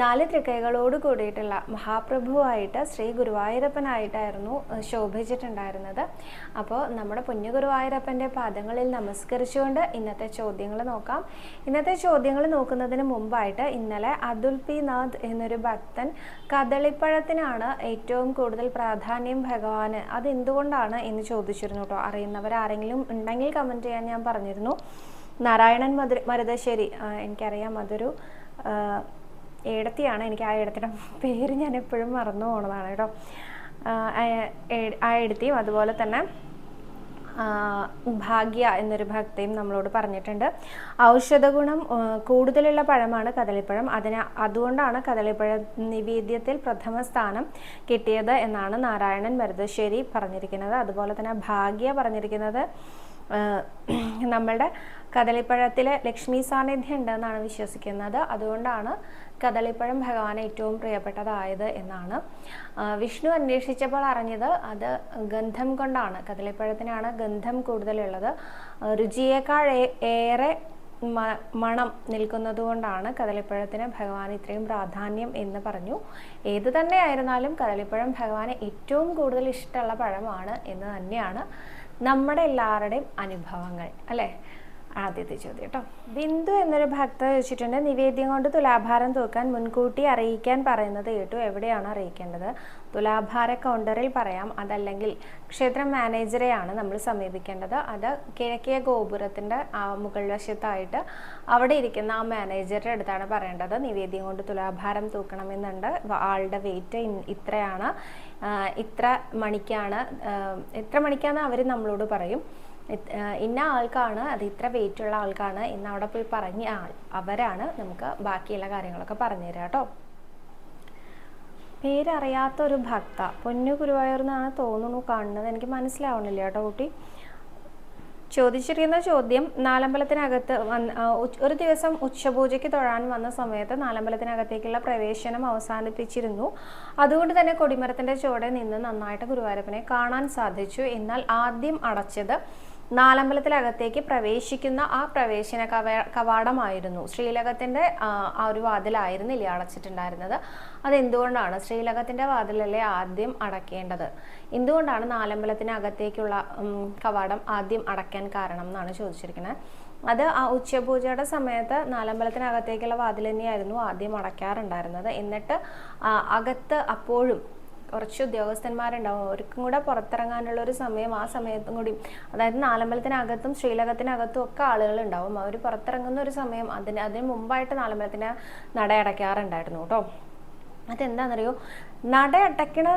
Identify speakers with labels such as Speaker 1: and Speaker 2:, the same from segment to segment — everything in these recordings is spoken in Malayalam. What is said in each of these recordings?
Speaker 1: നാല് തൃക്കൈകളോട് കൂടിയിട്ടുള്ള മഹാപ്രഭുവായിട്ട് ശ്രീ ഗുരുവായൂരപ്പനായിട്ടായിരുന്നു ശോഭിച്ചിട്ടുണ്ടായിരുന്നത്. അപ്പോൾ നമ്മുടെ പുഞ്ഞു ഗുരുവായൂരപ്പന്റെ പാദങ്ങളിൽ നമസ്കരിച്ചുകൊണ്ട് ഇന്നത്തെ ചോദ്യങ്ങൾ നോക്കാം. ഇന്നത്തെ ചോദ്യങ്ങൾ നോക്കുന്നതിന് മുമ്പായിട്ട് ഇന്നലെ അതുൽ പി നാഥ് എന്നൊരു ഭക്തൻ കദളിപ്പഴത്തിനാണ് ഏറ്റവും കൂടുതൽ പ്രാധാന്യം ഭഗവാന്. അത് എന്തുകൊണ്ടാണ് എന്ന് ചോദിച്ചിരുന്നു കേട്ടോ. അറിയുന്നവർ ആരെങ്കിലും ഉണ്ടെങ്കിൽ കമന്റ് ചെയ്യാൻ ഞാൻ പറഞ്ഞിരുന്നു. നാരായണൻ മധുര മരുതശ്ശേരി എനിക്കറിയാം അതൊരു ഏടത്തിയാണ്. എനിക്ക് ആ ഏടത്തിയുടെ പേര് ഞാൻ എപ്പോഴും മറന്നു പോണതാണ് കേട്ടോ. ആ, ഏടത്തിയും അതുപോലെ തന്നെ ഭാഗ്യ എന്നൊരു ഭക്തയും നമ്മളോട് പറഞ്ഞിട്ടുണ്ട്. ഔഷധഗുണം കൂടുതലുള്ള പഴമാണ് കദളിപ്പഴം. അതിന് അതുകൊണ്ടാണ് കദളിപ്പഴ നിവേദ്യത്തിൽ പ്രഥമ സ്ഥാനം കിട്ടിയത് എന്നാണ് നാരായണൻ മരുതശ്ശേരി പറഞ്ഞിരിക്കുന്നത്. അതുപോലെ തന്നെ ഭാഗ്യ പറഞ്ഞിരിക്കുന്നത് ആ, നമ്മളുടെ കദളിപ്പഴത്തിൽ ലക്ഷ്മി സാന്നിധ്യം ഉണ്ടെന്നാണ് വിശ്വസിക്കുന്നത്. അതുകൊണ്ടാണ് കദളിപ്പഴം ഭഗവാൻ ഏറ്റവും പ്രിയപ്പെട്ടതായത് എന്നാണ്. വിഷ്ണു അന്വേഷിച്ചപ്പോൾ അറിഞ്ഞത് അത് ഗന്ധം കൊണ്ടാണ് കദളിപ്പഴത്തിനാണ് ഗന്ധം കൂടുതലുള്ളത്. രുചിയേക്കാൾ ഏറെ മണം നിൽക്കുന്നത് കൊണ്ടാണ് കദളിപ്പഴത്തിന് ഭഗവാൻ ഇത്രയും പ്രാധാന്യം എന്ന് പറഞ്ഞു. ഏത് തന്നെ ആയിരുന്നാലും കദളിപ്പഴം ഭഗവാന് ഏറ്റവും കൂടുതൽ ഇഷ്ടമുള്ള പഴമാണ് എന്ന് തന്നെയാണ് നമ്മുടെ എല്ലാവരുടെയും അനുഭവങ്ങൾ അല്ലേ? ആദ്യത്തെ ചോദ്യം കേട്ടോ. ബിന്ദു എന്നൊരു ഭക്ത ചോദിച്ചിട്ടുണ്ട് നിവേദ്യം കൊണ്ട് തുലാഭാരം തൂക്കാൻ മുൻകൂട്ടി അറിയിക്കാൻ പറയുന്നത് കേട്ടു. എവിടെയാണ് അറിയിക്കേണ്ടത്? തുലാഭാര കൗണ്ടറിൽ പറയാം. അതല്ലെങ്കിൽ ക്ഷേത്ര മാനേജറെയാണ് നമ്മൾ സമീപിക്കേണ്ടത്. അത് കിഴക്കിയ ഗോപുരത്തിന്റെ മുകൾ വശത്തായിട്ട് അവിടെ ഇരിക്കുന്ന ആ മാനേജറുടെ അടുത്താണ് പറയേണ്ടത്. നിവേദ്യം കൊണ്ട് തുലാഭാരം തൂക്കണമെന്നുണ്ട്. ആളുടെ വെയിറ്റ് ഇത്രയാണ്. ഇത്ര മണിക്കാണ് എത്ര മണിക്കാണ് അവർ നമ്മളോട് പറയും. ഇന്ന ആൾക്കാണ് അത് ഇത്ര വെയിറ്റ് ഉള്ള ആൾക്കാണ് ഇന്ന് അവിടെ പോയി പറഞ്ഞ ആൾ അവരാണ് നമുക്ക് ബാക്കിയുള്ള കാര്യങ്ങളൊക്കെ പറഞ്ഞു തരാം കേട്ടോ. പേരറിയാത്ത ഒരു ഭക്ത. പൊന്നു ഗുരുവായൂർ എന്നാണ് തോന്നുന്നു കാണുന്നത്. എനിക്ക് മനസ്സിലാവണില്ല കേട്ടോ കുട്ടി. ചോദിച്ചിരിക്കുന്ന ചോദ്യം നാലമ്പലത്തിനകത്ത് ഒരു ദിവസം ഉച്ചപൂജയ്ക്ക് തൊഴാൻ വന്ന സമയത്ത് നാലമ്പലത്തിനകത്തേക്കുള്ള പ്രവേശനം അവസാനിപ്പിച്ചിരുന്നു. അതുകൊണ്ട് തന്നെ കൊടിമരത്തിന്റെ ചുവടെ നിന്ന് നന്നായിട്ട് ഗുരുവായൂരപ്പനെ കാണാൻ സാധിച്ചു. എന്നാൽ ആദ്യം അടച്ചത് നാലമ്പലത്തിലകത്തേക്ക് പ്രവേശിക്കുന്ന ആ പ്രവേശന കവ കവാടമായിരുന്നു. ശ്രീലകത്തിന്റെ ആ, ഒരു വാതിലായിരുന്നില്ല അടച്ചിട്ടുണ്ടായിരുന്നത് അതെന്തുകൊണ്ടാണ് ശ്രീലകത്തിന്റെ വാതിലല്ലേ ആദ്യം അടക്കേണ്ടത്? എന്തുകൊണ്ടാണ് നാലമ്പലത്തിനകത്തേക്കുള്ള കവാടം ആദ്യം അടയ്ക്കാൻ കാരണം എന്നാണ് ചോദിച്ചിരിക്കുന്നത് അത് ആ ഉച്ചപൂജയുടെ സമയത്ത് നാലമ്പലത്തിനകത്തേക്കുള്ള വാതിൽ തന്നെയായിരുന്നു ആദ്യം അടയ്ക്കാറുണ്ടായിരുന്നത്. എന്നിട്ട് അകത്ത് അപ്പോഴും കുറച്ച് ഉദ്യോഗസ്ഥന്മാരുണ്ടാവും. അവർക്കും കൂടെ പുറത്തിറങ്ങാനുള്ള ഒരു സമയം ആ സമയത്തും കൂടി. അതായത് നാലമ്പലത്തിനകത്തും ശ്രീലകത്തിനകത്തും ഒക്കെ ആളുകൾ ഉണ്ടാവും അവർ പുറത്തിറങ്ങുന്ന ഒരു സമയം അതിന് അതിന് മുമ്പായിട്ട് നാലമ്പലത്തിന് നട അടയ്ക്കാറുണ്ടായിരുന്നു കേട്ടോ. അതെന്താണെന്നറിയോ നട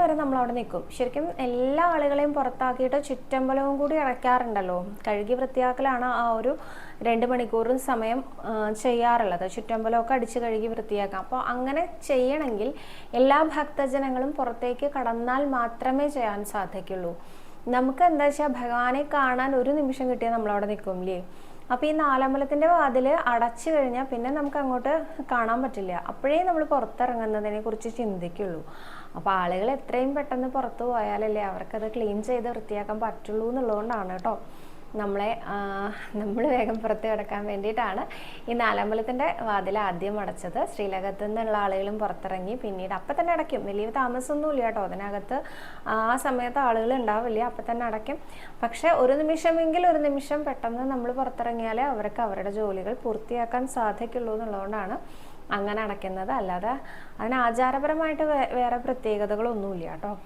Speaker 1: വരെ നമ്മൾ അവിടെ നിൽക്കും ശരിക്കും എല്ലാ ആളുകളെയും പുറത്താക്കിയിട്ട് ചുറ്റമ്പലവും കൂടി അടയ്ക്കാറുണ്ടല്ലോ. കഴുകി വൃത്തിയാക്കലാണ് ആ ഒരു രണ്ട് മണിക്കൂറും സമയം ചെയ്യാറുള്ളത്. ചുറ്റമ്പലമൊക്കെ അടിച്ച് കഴുകി വൃത്തിയാക്കാം. അപ്പോൾ അങ്ങനെ ചെയ്യണമെങ്കിൽ എല്ലാ ഭക്തജനങ്ങളും പുറത്തേക്ക് കടന്നാൽ മാത്രമേ ചെയ്യാൻ സാധിക്കുള്ളൂ. നമുക്ക് എന്താ വെച്ചാൽ ഭഗവാനെ കാണാൻ ഒരു നിമിഷം കിട്ടിയാൽ നമ്മളവിടെ നിൽക്കും ഇല്ലേ അപ്പോൾ ഈ നാലമ്പലത്തിന്റെ വാതിൽ അടച്ചു കഴിഞ്ഞാൽ പിന്നെ നമുക്ക് അങ്ങോട്ട് കാണാൻ പറ്റില്ല. അപ്പോഴേ നമ്മൾ പുറത്തിറങ്ങുന്നതിനെ കുറിച്ച് ചിന്തിക്കുള്ളൂ. അപ്പോൾ ആളുകൾ എത്രയും പെട്ടെന്ന് പുറത്തു പോയാലല്ലേ അവർക്കത് ക്ലീൻ ചെയ്ത് വൃത്തിയാക്കാൻ പറ്റുള്ളൂ എന്നുള്ളതുകൊണ്ടാണ് കേട്ടോ. നമ്മളെ നമ്മൾ വേഗം പുറത്ത് കിടക്കാൻ വേണ്ടിയിട്ടാണ് ഈ നാലമ്പലത്തിന്റെ വാതിൽ ആദ്യം അടച്ചത്. ശ്രീലകത്ത് നിന്നുള്ള ആളുകളും പുറത്തിറങ്ങി പിന്നീട് അപ്പം തന്നെ അടയ്ക്കും. വലിയ താമസമൊന്നുമില്ല കേട്ടോ. അതിനകത്ത് ആ സമയത്ത് ആളുകൾ ഉണ്ടാവില്ല. അപ്പം തന്നെ അടയ്ക്കും. പക്ഷേ ഒരു നിമിഷമെങ്കിൽ ഒരു നിമിഷം പെട്ടെന്ന് നമ്മൾ പുറത്തിറങ്ങിയാലേ അവർക്ക് അവരുടെ ജോലികൾ പൂർത്തിയാക്കാൻ സാധിക്കുള്ളൂ എന്നുള്ളതുകൊണ്ടാണ് അങ്ങനെ അടയ്ക്കുന്നത്. അല്ലാതെ അതിന് ആചാരപരമായിട്ട് വേറെ പ്രത്യേകതകളൊന്നുമില്ല കേട്ടോ.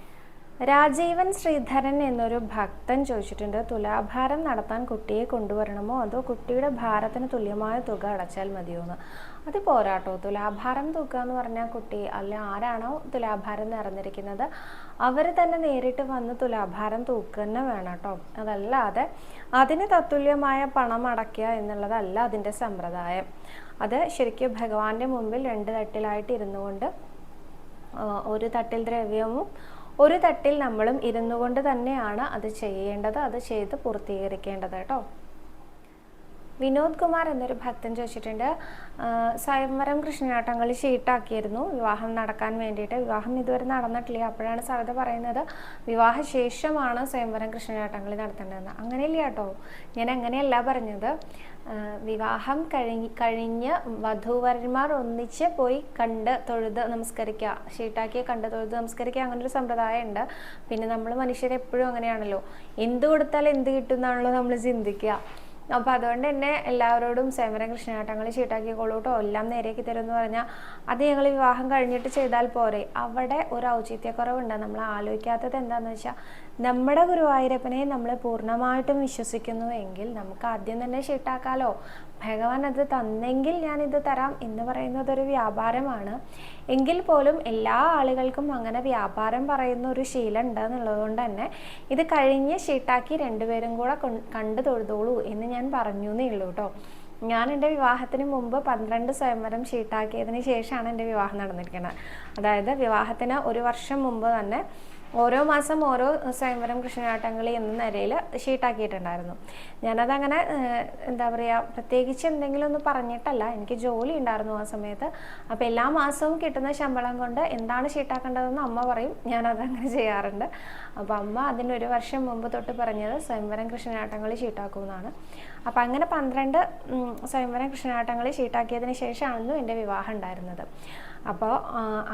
Speaker 1: രാജീവൻ ശ്രീധരൻ എന്നൊരു ഭക്തൻ ചോദിച്ചിട്ടുണ്ട് തുലാഭാരം നടത്താൻ കുട്ടിയെ കൊണ്ടുവരണമോ? അതോ കുട്ടിയുടെ ഭാരത്തിന് തുല്യമായ തുക അടച്ചാൽ മതിയോ എന്ന് അത് പോരാട്ടോ. തുലാഭാരം തുക എന്ന് പറഞ്ഞാൽ കുട്ടി അല്ല ആരാണോ തുലാഭാരം നിറഞ്ഞിരിക്കുന്നത് അവർ തന്നെ നേരിട്ട് വന്ന് തുലാഭാരം തൂക്കുക തന്നെ വേണം കേട്ടോ അതല്ലാതെ അതിന് തത്തുല്യമായ പണം അടയ്ക്കുക എന്നുള്ളതല്ല അതിന്റെ സമ്പ്രദായം. അത് ശരിക്കും ഭഗവാന്റെ മുമ്പിൽ രണ്ട് തട്ടിലായിട്ട് ഇരുന്നുകൊണ്ട് ഒരു തട്ടിൽ ദ്രവ്യവും ഒരു തട്ടിൽ നമ്മളും ഇരുന്നു കൊണ്ട് തന്നെയാണ് അത് ചെയ്യേണ്ടത് അത് ചെയ്ത് പൂർത്തീകരിക്കേണ്ടത് കേട്ടോ. വിനോദ് കുമാർ എന്നൊരു ഭക്തൻ ചോദിച്ചിട്ടുണ്ട്. സ്വയംവരം കൃഷ്ണനാട്ടങ്ങൾ ഷീട്ടാക്കിയിരുന്നു. വിവാഹം നടക്കാൻ വേണ്ടിയിട്ട്. വിവാഹം ഇതുവരെ നടന്നിട്ടില്ല. അപ്പോഴാണ് സവിത പറയുന്നത് വിവാഹ ശേഷമാണ് സ്വയംവരം കൃഷ്ണനാട്ടങ്ങൾ നടത്തേണ്ടതെന്ന്. അങ്ങനെയില്ല കേട്ടോ. ഞാൻ അങ്ങനെയല്ല പറഞ്ഞത്. വിവാഹം കഴിഞ്ഞ് കഴിഞ്ഞ് വധൂവരന്മാർ ഒന്നിച്ച് പോയി കണ്ട് തൊഴുത് നമസ്കരിക്കുക. ഷീട്ടാക്കിയ കണ്ട് തൊഴുത് നമസ്കരിക്കുക അങ്ങനൊരു സമ്പ്രദായം ഉണ്ട് പിന്നെ നമ്മൾ മനുഷ്യരെപ്പോഴും അങ്ങനെയാണല്ലോ. എന്ത് കൊടുത്താൽ എന്ത് കിട്ടും എന്നാണല്ലോ നമ്മൾ ചിന്തിക്കുക. അപ്പോൾ അതുകൊണ്ട് തന്നെ എല്ലാവരോടും സേമരം കൃഷ്ണനാട്ടങ്ങൾ ചീട്ടാക്കിക്കോളൂട്ടോ എല്ലാം നേരെയാക്കി തരും എന്ന് പറഞ്ഞാൽ അത് ഞങ്ങൾ വിവാഹം കഴിഞ്ഞിട്ട് ചെയ്താൽ പോരെ. അവിടെ ഒരു ഔചിത്യക്കുറവുണ്ട്. നമ്മൾ ആലോചിക്കാത്തത് എന്താണെന്ന് വെച്ചാൽ നമ്മുടെ ഗുരുവായൂരപ്പനെ നമ്മൾ പൂർണമായിട്ടും വിശ്വസിക്കുന്നു എങ്കിൽ നമുക്ക് ആദ്യം തന്നെ ഷീട്ടാക്കാലോ. ഭഗവാൻ അത് തന്നെങ്കിൽ ഞാനിത് തരാം എന്ന് പറയുന്നത് ഒരു വ്യാപാരമാണ്. എങ്കിൽ പോലും എല്ലാ ആളുകൾക്കും അങ്ങനെ വ്യാപാരം പറയുന്ന ഒരു ശീലം ഉണ്ട് എന്നുള്ളതുകൊണ്ട് തന്നെ ഇത് കഴിഞ്ഞ് ഷീട്ടാക്കി രണ്ടുപേരും കൂടെ കണ്ടു തൊഴുതോളൂ എന്ന് ഞാൻ പറഞ്ഞു എന്നേ ഉള്ളൂ കേട്ടോ. ഞാൻ എന്റെ വിവാഹത്തിന് മുമ്പ് പന്ത്രണ്ട് സ്വയംവരം ഷീട്ടാക്കിയതിന് ശേഷമാണ് എന്റെ വിവാഹം നടന്നിരിക്കുന്നത് അതായത് വിവാഹത്തിന് ഒരു വർഷം മുമ്പ് തന്നെ ഓരോ മാസം ഓരോ സ്വയംവരം കൃഷ്ണനാട്ടങ്ങളി എന്ന നിലയിൽ ഷീട്ടാക്കിയിട്ടുണ്ടായിരുന്നു ഞാനതങ്ങനെ എന്താ പറയുക പ്രത്യേകിച്ച് എന്തെങ്കിലും ഒന്ന് പറഞ്ഞിട്ടല്ല എനിക്ക് ജോലി ഉണ്ടായിരുന്നു ആ സമയത്ത്. അപ്പോൾ എല്ലാ മാസവും കിട്ടുന്ന ശമ്പളം കൊണ്ട് എന്താണ് ഷീട്ടാക്കേണ്ടതെന്ന് അമ്മ പറയും. ഞാനതങ്ങനെ ചെയ്യാറുണ്ട്. അപ്പോൾ അമ്മ അതിനൊരു വർഷം മുമ്പ് തൊട്ട് പറഞ്ഞത് സ്വയംവരം കൃഷ്ണനാട്ടങ്ങളി ഷീട്ടാക്കുമെന്നാണ് അപ്പോൾ അങ്ങനെ പന്ത്രണ്ട് സ്വയംവരം കൃഷ്ണനാട്ടങ്ങളി ഷീട്ടാക്കിയതിന് ശേഷമാണെന്നും എന്റെ വിവാഹം ഉണ്ടായിരുന്നത്. അപ്പോൾ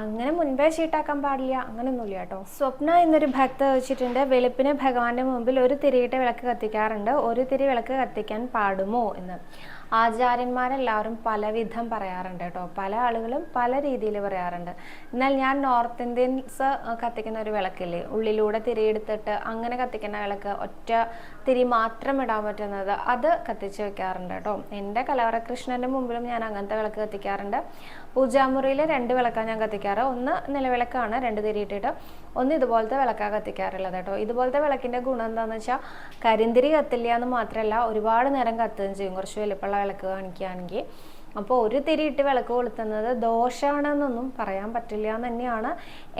Speaker 1: അങ്ങനെ മുൻപേ ചീട്ടാക്കാൻ പാടില്ല. അങ്ങനെയൊന്നുമില്ല കേട്ടോ. സ്വപ്ന എന്നൊരു ഭക്ത വെച്ചിട്ടുണ്ട് വെളുപ്പിന് ഭഗവാന്റെ മുമ്പിൽ ഒരു തിരിയിട്ട് വിളക്ക് കത്തിക്കാറുണ്ട്. ഒരു തിരി വിളക്ക് കത്തിക്കാൻ പാടുമോ? എന്ന്. ആചാര്യന്മാരെല്ലാവരും പലവിധം പറയാറുണ്ട് കേട്ടോ. പല ആളുകളും പല രീതിയിൽ പറയാറുണ്ട്. എന്നാൽ ഞാൻ നോർത്ത് ഇന്ത്യൻസ് കത്തിക്കുന്ന ഒരു വിളക്കില്ലേ? ഉള്ളിലൂടെ തിരിയെടുത്തിട്ട് അങ്ങനെ കത്തിക്കുന്ന വിളക്ക് ഒറ്റ തിരി മാത്രം ഇടാൻ പറ്റുന്നത് അത് കത്തിച്ച് വെക്കാറുണ്ട് കേട്ടോ. എന്റെ കലവറകൃഷ്ണന്റെ മുമ്പിലും ഞാൻ അങ്ങനത്തെ വിളക്ക് കത്തിക്കാറുണ്ട്. പൂജാമുറിയിൽ രണ്ട് വിളക്കാണ് ഞാൻ കത്തിക്കാറ്. ഒന്ന് നിലവിളക്കാണ് രണ്ട് തിരി ഇട്ടിട്ട് ഒന്ന് ഇതുപോലത്തെ വിളക്കാണ് കത്തിക്കാറുള്ളത് കേട്ടോ. ഇതുപോലത്തെ വിളക്കിന്റെ ഗുണം എന്താണെന്ന് വെച്ചാൽ കരിന്തിരി കത്തില്ല എന്ന് മാത്രമല്ല ഒരുപാട് നേരം കത്തുകയും ചെയ്യും. കുറച്ച് വലിപ്പമുള്ള വിളക്ക് കാണിക്കുകയാണെങ്കിൽ. അപ്പോൾ ഒരു തിരിയിട്ട് വിളക്ക് കൊളുത്തുന്നത് ദോഷമാണെന്നൊന്നും പറയാൻ പറ്റില്ല എന്ന് തന്നെയാണ്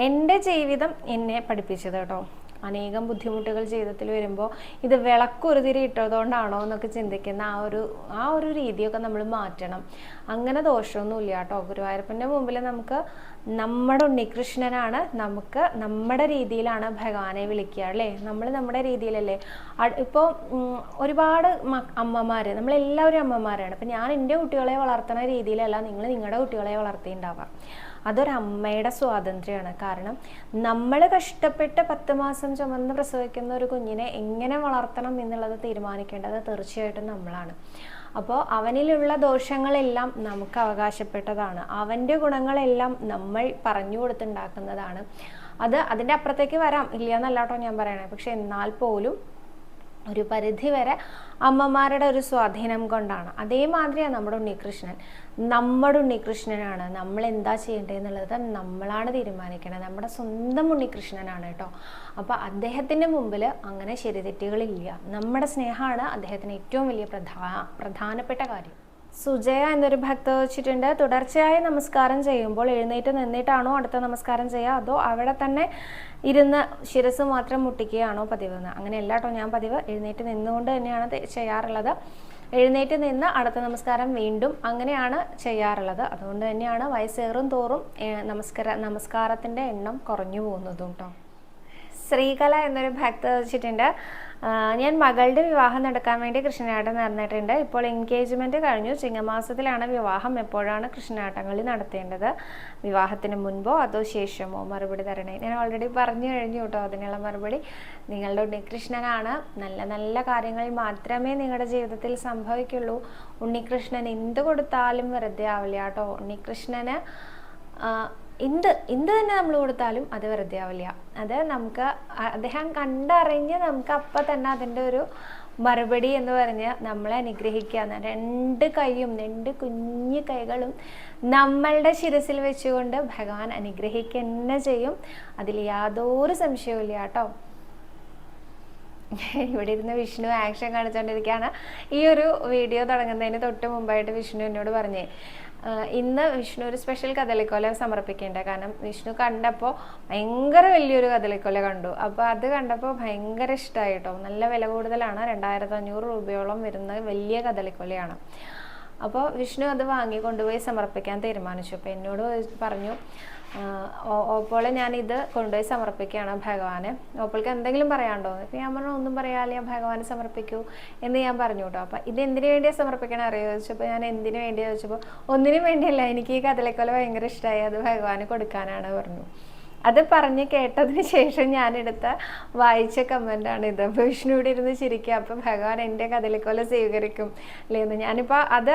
Speaker 1: എന്റെ ജീവിതം എന്നെ പഠിപ്പിച്ചത് കേട്ടോ. അനേകം ബുദ്ധിമുട്ടുകൾ ജീവിതത്തിൽ വരുമ്പോൾ ഇത് വിളക്കൊരുതിരി ഇട്ടതുകൊണ്ടാണോ എന്നൊക്കെ ചിന്തിക്കുന്ന ആ ഒരു ആ ഒരു രീതിയൊക്കെ നമ്മൾ മാറ്റണം. അങ്ങനെ ദോഷമൊന്നുമില്ല കേട്ടോ. ഗുരുവായൂരപ്പന്റെ മുമ്പിൽ നമുക്ക് നമ്മുടെ ഉണ്ണികൃഷ്ണനാണ് നമുക്ക് നമ്മുടെ രീതിയിലാണ് ഭഗവാനെ വിളിക്കുക അല്ലേ? നമ്മൾ നമ്മുടെ രീതിയിലല്ലേ. ഇപ്പോൾ ഒരുപാട് അമ്മമാർ നമ്മളെല്ലാവരും അമ്മമാരാണ്. അപ്പം ഞാൻ എന്റെ കുട്ടികളെ വളർത്തുന്ന രീതിയിലല്ല നിങ്ങൾ നിങ്ങളുടെ കുട്ടികളെ വളർത്തിയിട്ടുണ്ടാവുക. അതൊരമ്മയുടെ സ്വാതന്ത്ര്യമാണ്. കാരണം നമ്മൾ കഷ്ടപ്പെട്ട് പത്ത് മാസം ചുമന്ന് പ്രസവിക്കുന്ന ഒരു കുഞ്ഞിനെ എങ്ങനെ വളർത്തണം എന്നുള്ളത് തീരുമാനിക്കേണ്ടത് തീർച്ചയായിട്ടും നമ്മളാണ്. അപ്പോൾ അവനിലുള്ള ദോഷങ്ങളെല്ലാം നമുക്ക് അവകാശപ്പെട്ടതാണ്. അവന്റെ ഗുണങ്ങളെല്ലാം നമ്മൾ പറഞ്ഞു കൊടുത്തുണ്ടാക്കുന്നതാണ്. അത് അതിന്റെ അപ്പുറത്തേക്ക് വരാം. ഇല്ല എന്നല്ല കേട്ടോ ഞാൻ പറയണേ. പക്ഷെ എന്നാൽ പോലും ഒരു പരിധിവരെ അമ്മമാരുടെ ഒരു സ്വാധീനം കൊണ്ടാണ്. അതേമാതിരിയാണ് നമ്മുടെ ഉണ്ണികൃഷ്ണൻ. നമ്മുടെ ഉണ്ണികൃഷ്ണനാണ്. നമ്മൾ എന്താ ചെയ്യേണ്ടതെന്നുള്ളത് നമ്മളാണ് തീരുമാനിക്കുന്നത് നമ്മുടെ സ്വന്തം ഉണ്ണികൃഷ്ണനാണ് കേട്ടോ. അപ്പോൾ അദ്ദേഹത്തിന്റെ മുമ്പിൽ അങ്ങനെ ശരിതെറ്റുകളില്ല. നമ്മുടെ സ്നേഹമാണ് അദ്ദേഹത്തിന് ഏറ്റവും വലിയ പ്രധാ പ്രധാനപ്പെട്ട കാര്യം. സുജയ എന്നൊരു ഭക്ത വെച്ചിട്ടുണ്ട്. തുടർച്ചയായി നമസ്കാരം ചെയ്യുമ്പോൾ എഴുന്നേറ്റ് നിന്നിട്ടാണോ അടുത്ത നമസ്കാരം ചെയ്യുക? അതോ അവിടെ തന്നെ ഇരുന്ന് ശിരസ് മാത്രം മുട്ടിക്കുകയാണോ പതിവ്? എന്ന് അങ്ങനെയല്ല കേട്ടോ ഞാൻ പതിവ്. എഴുന്നേറ്റ് നിന്നുകൊണ്ട് തന്നെയാണ് ചെയ്യാറുള്ളത്. എഴുന്നേറ്റ് നിന്ന് അടുത്ത നമസ്കാരം വീണ്ടും അങ്ങനെയാണ് ചെയ്യാറുള്ളത്. അതുകൊണ്ട് തന്നെയാണ് വയസ്സേറും തോറും നമസ്കാര നമസ്കാരത്തിന്റെ എണ്ണം കുറഞ്ഞു പോകുന്നതും കേട്ടോ. ശ്രീകല എന്നൊരു ഭക്ത വെച്ചിട്ടുണ്ട് ഞാൻ മകളുടെ വിവാഹം നടക്കാൻ വേണ്ടി കൃഷ്ണനാട്ടം നടന്നിട്ടുണ്ട്. ഇപ്പോൾ എൻഗേജ്മെന്റ് കഴിഞ്ഞു. ചിങ്ങമാസത്തിലാണ് വിവാഹം. എപ്പോഴാണ് കൃഷ്ണനാട്ടങ്ങളിൽ നടത്തേണ്ടത്? വിവാഹത്തിന് മുൻപോ അതോ ശേഷമോ? മറുപടി തരണേ. ഞാൻ ഓൾറെഡി പറഞ്ഞു കഴിഞ്ഞു കേട്ടോ അതിനുള്ള മറുപടി. നിങ്ങളുടെ ഉണ്ണികൃഷ്ണനാണ് നല്ല നല്ല കാര്യങ്ങൾ മാത്രമേ നിങ്ങളുടെ ജീവിതത്തിൽ സംഭവിക്കുള്ളൂ. ഉണ്ണികൃഷ്ണൻ എന്ത് കൊടുത്താലും വെറുതെ ആവില്ല കേട്ടോ. ഉണ്ണികൃഷ്ണന് എന്ത് എന്ത് തന്നെ നമ്മൾ കൊടുത്താലും അത് വെറുതെ ആവില്ല. അത് നമുക്ക് അദ്ദേഹം കണ്ടറിഞ്ഞ് നമുക്ക് അപ്പം തന്നെ അതിന്റെ ഒരു മറുപടി എന്ന് പറഞ്ഞ് നമ്മളെ അനുഗ്രഹിക്കുക. രണ്ട് കൈയും രണ്ട് കുഞ്ഞു കൈകളും നമ്മളുടെ ശിരസിൽ വെച്ചുകൊണ്ട് ഭഗവാൻ അനുഗ്രഹിക്കുക തന്നെ ചെയ്യും. അതിൽ യാതൊരു സംശയവും ഇല്ല കേട്ടോ. ഇവിടെ ഇരുന്ന് വിഷ്ണു ആക്ഷൻ കാണിച്ചുകൊണ്ടിരിക്കുകയാണ് ഈ ഒരു വീഡിയോ തുടങ്ങുന്നതിന് തൊട്ട് മുമ്പായിട്ട് വിഷ്ണു എന്നോട് പറഞ്ഞേ ഇന്ന് വിഷ്ണു ഒരു സ്പെഷ്യൽ കഥലിക്കൊല സമർപ്പിക്കേണ്ട. കാരണം വിഷ്ണു കണ്ടപ്പോൾ ഭയങ്കര വലിയൊരു കഥലിക്കൊല കണ്ടു. അപ്പോൾ അത് കണ്ടപ്പോൾ ഭയങ്കര ഇഷ്ടമായി കേട്ടോ നല്ല വില കൂടുതലാണ്. രണ്ടായിരത്തി അഞ്ഞൂറ് രൂപയോളം വരുന്ന വലിയ കഥലിക്കൊലയാണ് അപ്പോൾ വിഷ്ണു അത് വാങ്ങി കൊണ്ടുപോയി സമർപ്പിക്കാൻ തീരുമാനിച്ചു. അപ്പോൾ എന്നോട് പറഞ്ഞു ഓപ്പോളെ ഞാൻ ഇത് കൊണ്ടുപോയി സമർപ്പിക്കുകയാണ് ഭഗവാന്. ഓപ്പോൾക്ക് എന്തെങ്കിലും പറയാണ്ടോ ഇപ്പം ഞാൻ പറഞ്ഞു ഒന്നും പറയാല്ല ഭഗവാന് സമർപ്പിക്കൂ എന്ന് ഞാൻ പറഞ്ഞു കേട്ടോ. അപ്പോൾ ഇത് എന്തിനു വേണ്ടിയാണ് സമർപ്പിക്കണം അറിയോ? ചോദിച്ചപ്പോൾ ഞാൻ എന്തിനു വേണ്ടി ചോദിച്ചപ്പോൾ ഒന്നിനും വേണ്ടിയല്ല എനിക്ക് ഈ കദളിക്കൊല ഭയങ്കര ഇഷ്ടമായി അത് ഭഗവാന് കൊടുക്കാനാണ് പറഞ്ഞു. അത് പറഞ്ഞ് കേട്ടതിന് ശേഷം ഞാനെടുത്ത വായിച്ച കമന്റാണ് ഇത്. അപ്പോൾ വിഷ്ണു ഇവിടെ ഇരുന്ന് ചിരിക്കുക അപ്പം ഭഗവാൻ എന്റെ കദളിക്കൊല സ്വീകരിക്കും അല്ലേന്ന് ഞാനിപ്പോൾ അത്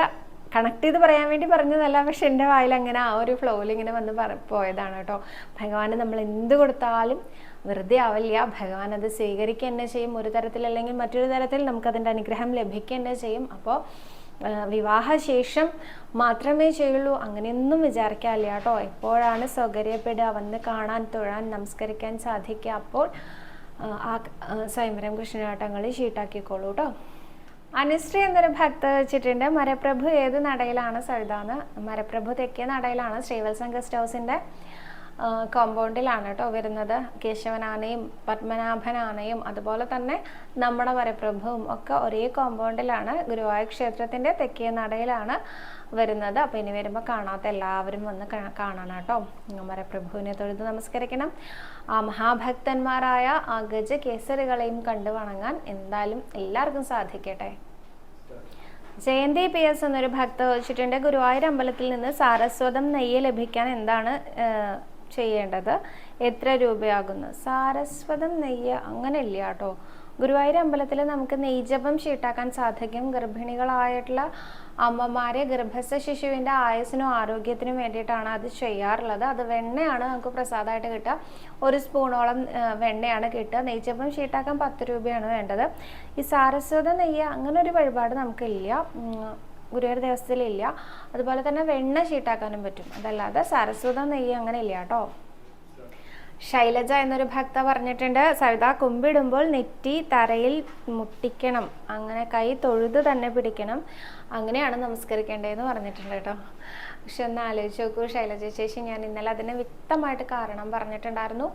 Speaker 1: കണക്ട് ചെയ്ത് പറയാൻ വേണ്ടി പറഞ്ഞതല്ല പക്ഷെ എന്റെ വായിൽ അങ്ങനെ ആ ഒരു ഫ്ലോയിൽ ഇങ്ങനെ വന്ന് പറ പോയതാണ് കേട്ടോ. ഭഗവാന് നമ്മൾ എന്ത് കൊടുത്താലും വെറുതെ ആവില്ല ഭഗവാൻ അത് സ്വീകരിക്കുക തന്നെ ചെയ്യും. ഒരു തരത്തിൽ അല്ലെങ്കിൽ മറ്റൊരു തരത്തിൽ നമുക്കതിന്റെ അനുഗ്രഹം ലഭിക്കുക തന്നെ ചെയ്യും. അപ്പോൾ വിവാഹശേഷം മാത്രമേ ചെയ്യുള്ളൂ. അങ്ങനെയൊന്നും വിചാരിക്കാറില്ല കേട്ടോ. എപ്പോഴാണ് സൗകര്യപ്പെടുക? വന്ന് കാണാൻ തൊഴാൻ നമസ്കരിക്കാൻ സാധിക്കുക. അപ്പോൾ ആ, സ്വയംവരം കൃഷ്ണനാട്ടങ്ങളിൽ ഷീട്ടാക്കിക്കോളൂ കേട്ടോ. അനുശ്രീ എന്നൊരു ഭക്ത വെച്ചിട്ടുണ്ട്. മരപ്രഭു ഏത് നടയിലാണ്? സഴുതാന്ന് മരപ്രഭു തെക്കേ നടയിലാണ്. ശ്രീവത്സം ഗസ്റ്റ് ഹൗസിന്റെ കോമ്പൗണ്ടിലാണ് കേട്ടോ വരുന്നത്. കേശവനാനയും പത്മനാഭനാനയും അതുപോലെ തന്നെ നമ്മുടെ വരപ്രഭുവും ഒക്കെ ഒരേ കോമ്പൗണ്ടിലാണ് ഗുരുവായൂർ ക്ഷേത്രത്തിന്റെ തെക്കേ നടയിലാണ് വരുന്നത്. അപ്പോൾ ഇനി വരുമ്പോൾ കാണാത്ത എല്ലാവരും വന്ന് കാണണം കേട്ടോ. വരപ്രഭുവിനെ തൊഴുത് നമസ്കരിക്കണം. ആ മഹാഭക്തന്മാരായ ആ ഗജ കേസരികളെയും കണ്ടു വണങ്ങാൻ എന്തായാലും എല്ലാവർക്കും സാധിക്കട്ടെ. ജയന്തി പി എസ് എന്നൊരു ഭക്ത വെച്ചിട്ടുണ്ട് ഗുരുവായൂർ അമ്പലത്തിൽ നിന്ന് സാരസ്വതം നെയ്യ് ലഭിക്കാൻ എന്താണ് ചെയ്യേണ്ടത്? എത്ര രൂപയാകുന്നു? സാരസ്വതം നെയ്യ് അങ്ങനെ ഇല്ല കേട്ടോ. ഗുരുവായൂർ അമ്പലത്തിൽ നമുക്ക് നെയ്ജപം ഷീട്ടാക്കാൻ സാധിക്കും. ഗർഭിണികളായിട്ടുള്ള അമ്മമാരെ ഗർഭസ്ഥ ശിശുവിന്റെ ആയുസിനും ആരോഗ്യത്തിനും വേണ്ടിയിട്ടാണ് അത് ചെയ്യാറുള്ളത്. അത് വെണ്ണയാണ് നമുക്ക് പ്രസാദമായിട്ട് കിട്ടുക. ഒരു സ്പൂണോളം വെണ്ണയാണ് കിട്ടുക. നെയ്ച്ചപ്പം ഷീട്ടാക്കാൻ പത്ത് രൂപയാണ് വേണ്ടത്. ഈ സാരസ്വത നെയ്യ് അങ്ങനെ ഒരു വഴിപാട് നമുക്കില്ല. ഗുരുവായൂർ ദേവസ്ഥത്തിലില്ല അതുപോലെ തന്നെ വെണ്ണ ഷീട്ടാക്കാനും പറ്റും. അതല്ലാതെ സാരസ്വത നെയ്യ് അങ്ങനെ ഇല്ല കേട്ടോ. ശൈലജ എന്നൊരു ഭക്ത പറഞ്ഞിട്ടുണ്ട് സവിത കുമ്പിടുമ്പോൾ നെറ്റി തറയിൽ മുട്ടിക്കണം. അങ്ങനെ കൈ തൊഴുത് തന്നെ പിടിക്കണം. അങ്ങനെയാണ് നമസ്കരിക്കേണ്ടതെന്ന് പറഞ്ഞിട്ടുണ്ട് കേട്ടോ. പക്ഷെ ഒന്ന് ആലോചിച്ച് നോക്കൂ ശൈലജ ചേച്ചി ഞാൻ ഇന്നലെ അതിന് വ്യക്തമായിട്ട് കാരണം പറഞ്ഞിട്ടുണ്ടായിരുന്നു.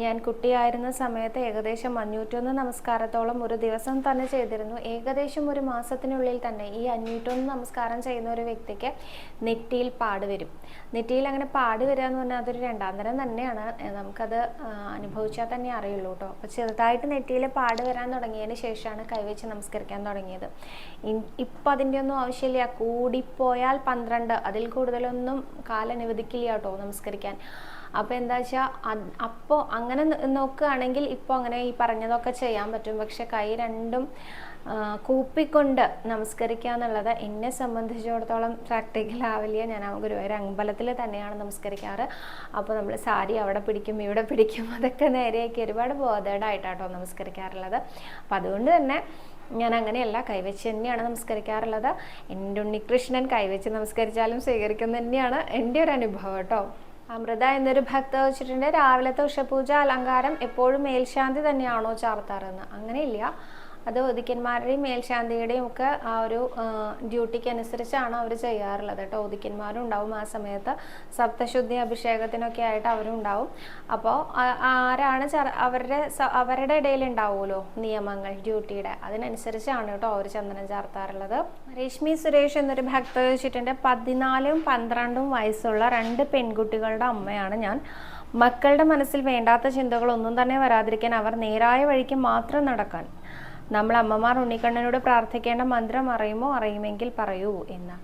Speaker 1: ഞാൻ കുട്ടിയായിരുന്ന സമയത്ത് ഏകദേശം അഞ്ഞൂറ്റൊന്ന് നമസ്കാരത്തോളം ഒരു ദിവസം തന്നെ ചെയ്തിരുന്നു. ഏകദേശം ഒരു മാസത്തിനുള്ളിൽ തന്നെ ഈ അഞ്ഞൂറ്റൊന്ന് നമസ്കാരം ചെയ്യുന്ന ഒരു വ്യക്തിക്ക് നെറ്റിയിൽ പാട് വരും. നെറ്റിയിൽ അങ്ങനെ പാട് വരിക എന്ന് പറഞ്ഞാൽ അതൊരു രണ്ടാം തരം തന്നെയാണ്. നമുക്കത് അനുഭവിച്ചാൽ തന്നെ അറിയുള്ളൂ കേട്ടോ. അപ്പോൾ ചെറുതായിട്ട് നെറ്റിയിൽ പാട് വരാൻ തുടങ്ങിയതിന് ശേഷമാണ് കൈവച്ച് നമസ്കരിക്കാൻ തുടങ്ങിയത്. ഇപ്പം അതിന്റെ ഒന്നും ആവശ്യമില്ല. കൂടിപ്പോയാൽ പന്ത്രണ്ട്. അതിൽ കൂടുതലൊന്നും കാലനുവദിക്കില്ല കേട്ടോ നമസ്കരിക്കാൻ. അപ്പോൾ എന്താ വെച്ചാൽ അപ്പോൾ അങ്ങനെ നോക്കുകയാണെങ്കിൽ ഇപ്പോൾ അങ്ങനെ ഈ പറഞ്ഞതൊക്കെ ചെയ്യാൻ പറ്റും. പക്ഷെ കൈ രണ്ടും കൂപ്പിക്കൊണ്ട് നമസ്കരിക്കുക എന്നുള്ളത് എന്നെ സംബന്ധിച്ചിടത്തോളം പ്രാക്ടിക്കൽ ആവില്ല ഞാൻ ഗുരുവായൂർ അമ്പലത്തിൽ തന്നെയാണ് നമസ്കരിക്കാറ്. അപ്പോൾ നമ്മൾ സാരി അവിടെ പിടിക്കും ഇവിടെ പിടിക്കും അതൊക്കെ നേരെയൊക്കെ ഒരുപാട് ബോധേഡായിട്ടാട്ടോ നമസ്കരിക്കാറുള്ളത്. അപ്പം അതുകൊണ്ട് തന്നെ ഞാൻ അങ്ങനെയല്ല കൈവച്ച് തന്നെയാണ് നമസ്കരിക്കാറുള്ളത്. എന്റെ ഉണ്ണികൃഷ്ണൻ കൈവച്ച് നമസ്കരിച്ചാലും സ്വീകരിക്കുന്ന തന്നെയാണ് എന്റെ ഒരു അനുഭവം കേട്ടോ. അമൃത എന്നൊരു ഭക്ത വെച്ചിട്ടുണ്ട്. രാവിലത്തെ ഉഷപൂജ അലങ്കാരം എപ്പോഴും മേൽശാന്തി തന്നെയാണോ ചാർത്താറെന്ന് അങ്ങനെയില്ല. അത് ഒതുക്കന്മാരുടെയും മേൽശാന്തിയുടെയും ഒക്കെ ആ ഒരു ഡ്യൂട്ടിക്ക് അനുസരിച്ചാണ് അവർ ചെയ്യാറുള്ളത് കേട്ടോ. ഒതുക്കന്മാരും ഉണ്ടാവും ആ സമയത്ത്. സപ്തശുദ്ധി അഭിഷേകത്തിനൊക്കെ ആയിട്ട് അവരും ഉണ്ടാവും. അപ്പോൾ ആരാണ് അവരുടെ അവരുടെ ഇടയിൽ ഉണ്ടാവുമല്ലോ നിയമങ്ങൾ ഡ്യൂട്ടിയുടെ. അതിനനുസരിച്ചാണ് കേട്ടോ അവർ ചന്ദനം ചാർത്താറുള്ളത്. രശ്മി സുരേഷ് എന്നൊരു ഭക്ത വെച്ചിട്ടുണ്ട്. പതിനാലും പന്ത്രണ്ടും വയസ്സുള്ള രണ്ട് പെൺകുട്ടികളുടെ അമ്മയാണ് ഞാൻ. മക്കളുടെ മനസ്സിൽ വേണ്ടാത്ത ചിന്തകളൊന്നും തന്നെ വരാതിരിക്കാൻ അവർ നേരായ വഴിക്ക് മാത്രം നടക്കാൻ നമ്മൾ അമ്മമാർ ഉണ്ണിക്കണ്ണനോട് പ്രാർത്ഥിക്കേണ്ട മന്ത്രം അറിയുമോ? അറിയുമെങ്കിൽ പറയൂ എന്ന്.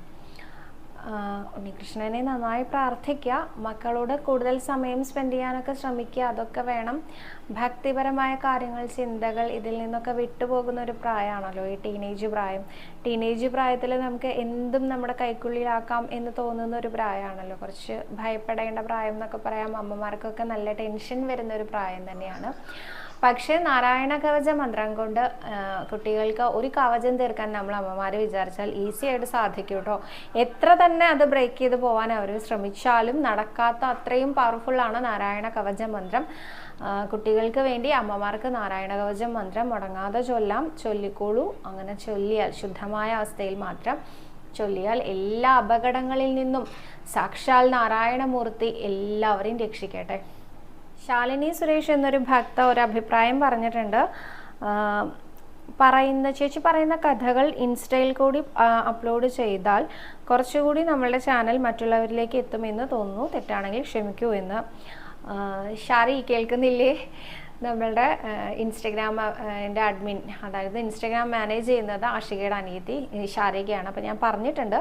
Speaker 1: ഉണ്ണികൃഷ്ണനെ നന്നായി പ്രാർത്ഥിക്കുക. മക്കളോട് കൂടുതൽ സമയം സ്പെൻഡ് ചെയ്യാനൊക്കെ ശ്രമിക്കുക. അതൊക്കെ വേണം. ഭക്തിപരമായ കാര്യങ്ങൾ ചിന്തകൾ ഇതിൽ നിന്നൊക്കെ വിട്ടുപോകുന്ന ഒരു പ്രായമാണല്ലോ ഈ ടീനേജ് പ്രായം. ടീനേജ് പ്രായത്തിൽ നമുക്ക് എന്തും നമ്മുടെ കൈക്കുള്ളിലാക്കാം എന്ന് തോന്നുന്ന ഒരു പ്രായമാണല്ലോ. കുറച്ച് ഭയപ്പെടേണ്ട പ്രായം എന്നൊക്കെ പറയാം. അമ്മമാർക്കൊക്കെ നല്ല ടെൻഷൻ വരുന്ന ഒരു പ്രായം തന്നെയാണ്. പക്ഷേ നാരായണ കവച മന്ത്രം കൊണ്ട് കുട്ടികൾക്ക് ഒരു കവചം തീർക്കാൻ നമ്മൾ അമ്മമാർ വിചാരിച്ചാൽ ഈസി ആയിട്ട് സാധിക്കും കേട്ടോ എത്ര തന്നെ അത് ബ്രേക്ക് ചെയ്ത് പോകാൻ അവർ ശ്രമിച്ചാലും നടക്കാത്ത അത്രയും പവർഫുൾ ആണ് നാരായണ കവച മന്ത്രം. കുട്ടികൾക്ക് വേണ്ടി അമ്മമാർക്ക് നാരായണ കവചം മന്ത്രം മുടങ്ങാതെ ചൊല്ലാം. ചൊല്ലിക്കോളൂ. അങ്ങനെ ചൊല്ലിയാൽ ശുദ്ധമായ അവസ്ഥയിൽ മാത്രം ചൊല്ലിയാൽ എല്ലാ അപകടങ്ങളിൽ നിന്നും സാക്ഷാൽ നാരായണമൂർത്തി എല്ലാവരെയും രക്ഷിക്കട്ടെ. ശാലിനി സുരേഷ് എന്നൊരു ഭക്ത ഒരു അഭിപ്രായം പറഞ്ഞിട്ടുണ്ട്. പറയുന്ന ചേച്ചി പറയുന്ന കഥകൾ ഇൻസ്റ്റയിൽ കൂടി അപ്ലോഡ് ചെയ്താൽ കുറച്ചുകൂടി നമ്മളുടെ ചാനൽ മറ്റുള്ളവരിലേക്ക് എത്തുമെന്ന് തോന്നുന്നു. തെറ്റാണെങ്കിൽ ക്ഷമിക്കൂ എന്ന്. ഷാരി കേൾക്കുന്നില്ലേ? നമ്മളുടെ ഇൻസ്റ്റഗ്രാം എന്റെ അഡ്മിൻ അതായത് ഇൻസ്റ്റഗ്രാം മാനേജ് ചെയ്യുന്നത് ആഷികയുടെ അനിയത്തി ഷാരികയാണ്. അപ്പോൾ ഞാൻ പറഞ്ഞിട്ടുണ്ട്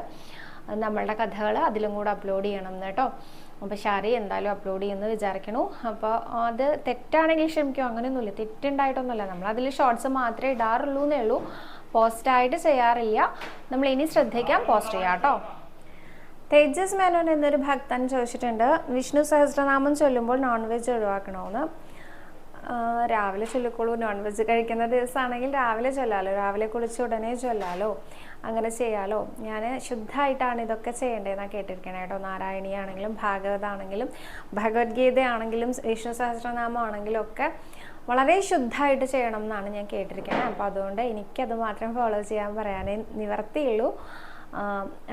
Speaker 1: നമ്മളുടെ കഥകൾ അതിലും കൂടെ അപ്ലോഡ് ചെയ്യണം എന്ന് കേട്ടോ. അപ്പോൾ ഷാരി എന്തായാലും അപ്ലോഡ് ചെയ്യുമെന്ന് വിചാരിക്കണു. അപ്പോൾ അത് തെറ്റാണെങ്കിൽ ക്ഷമിക്കും അങ്ങനെയൊന്നുമില്ല. തെറ്റുണ്ടായിട്ടൊന്നുമില്ല. അതിൽ ഷോർട്സ് മാത്രമേ ഇടാറുള്ളൂ എന്നേ ഉള്ളൂ പോസ്റ്റായിട്ട് ചെയ്യാറില്ല. നമ്മൾ ഇനി ശ്രദ്ധിക്കാം പോസ്റ്റ് ചെയ്യാം കേട്ടോ. തേജസ് മേനോൻ എന്നൊരു ഭക്തൻ ചോദിച്ചിട്ടുണ്ട്. വിഷ്ണു സഹസ്രനാമം ചൊല്ലുമ്പോൾ നോൺ വെജ് ഒഴിവാക്കണമെന്ന് രാവിലെ ചൊല്ലിക്കോളൂ. നോൺ വെജ് കഴിക്കുന്ന ദിവസമാണെങ്കിൽ രാവിലെ ചൊല്ലാലോ? രാവിലെ കുളിച്ച് ഉടനെ ചൊല്ലാലോ? അങ്ങനെ ചെയ്യാലോ? ഞാൻ ശുദ്ധമായിട്ടാണ് ഇതൊക്കെ ചെയ്യേണ്ടതെന്നാണ് കേട്ടിരിക്കണേ കേട്ടോ. നാരായണിയാണെങ്കിലും ഭാഗവതാണെങ്കിലും ഭഗവത്ഗീതയാണെങ്കിലും വിഷ്ണു സഹസ്രനാമം ആണെങ്കിലും ഒക്കെ വളരെ ശുദ്ധമായിട്ട് ചെയ്യണം എന്നാണ് ഞാൻ കേട്ടിരിക്കുന്നത് അപ്പോൾ അതുകൊണ്ട് എനിക്കത് മാത്രം ഫോളോ ചെയ്യാൻ പറയാനേ നിവർത്തിയുള്ളൂ.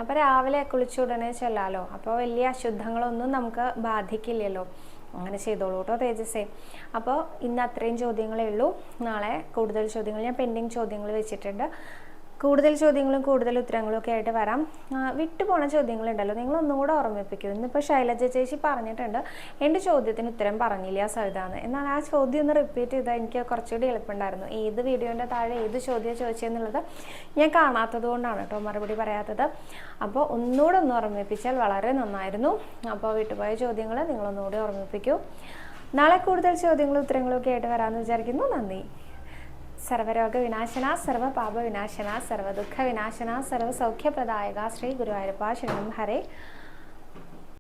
Speaker 1: അപ്പോൾ രാവിലെ കുളിച്ചുടനെ ചെല്ലാലോ? അപ്പോൾ വലിയ അശുദ്ധങ്ങളൊന്നും നമുക്ക് ബാധിക്കില്ലല്ലോ. അങ്ങനെ ചെയ്തോളൂ കേട്ടോ തേജസ്സേ. അപ്പോൾ ഇന്ന് അത്രയും ചോദ്യങ്ങളേ ഉള്ളൂ. നാളെ കൂടുതൽ ചോദ്യങ്ങൾ ഞാൻ പെൻഡിങ് ചോദ്യങ്ങൾ വെച്ചിട്ടുണ്ട്. കൂടുതൽ ചോദ്യങ്ങളും കൂടുതൽ ഉത്തരങ്ങളും ഒക്കെ ആയിട്ട് വരാം. വിട്ടുപോണ ചോദ്യങ്ങളുണ്ടല്ലോ നിങ്ങൾ ഒന്നുകൂടെ ഓർമ്മിപ്പിക്കൂ. ഇന്നിപ്പോൾ ശൈലജ ചേച്ചി പറഞ്ഞിട്ടുണ്ട് എന്റെ ചോദ്യത്തിന് ഉത്തരം പറഞ്ഞില്ല സവിതാന്ന്. എന്നാൽ ആ ചോദ്യം ഒന്ന് റിപ്പീറ്റ് ചെയ്താൽ എനിക്ക് കുറച്ചുകൂടി എളുപ്പമുണ്ടായിരുന്നു. ഏത് വീഡിയോന്റെ താഴെ ഏത് ചോദ്യം ചോദിച്ചതെന്നുള്ളത് ഞാൻ കാണാത്തത് കൊണ്ടാണ് കേട്ടോ മറുപടി പറയാത്തത്. അപ്പോൾ ഒന്നുകൂടെ ഒന്ന് ഓർമ്മിപ്പിച്ചാൽ വളരെ നന്നായിരുന്നു. അപ്പോൾ വിട്ടുപോയ ചോദ്യങ്ങൾ നിങ്ങളൊന്നുകൂടി ഓർമ്മിപ്പിക്കൂ. നാളെ കൂടുതൽ ചോദ്യങ്ങളും ഉത്തരങ്ങളും ഒക്കെ ആയിട്ട് വരാമെന്ന് വിചാരിക്കുന്നു. നന്ദി. സർവരോഗ വിനാശന സർവ പാപ വിനാശന സർവ ദുഃഖ വിനാശന സർവ സൗഖ്യപ്രദായക ശ്രീ ഗുരുവായൂരപ്പ ശരണം ഹരേ.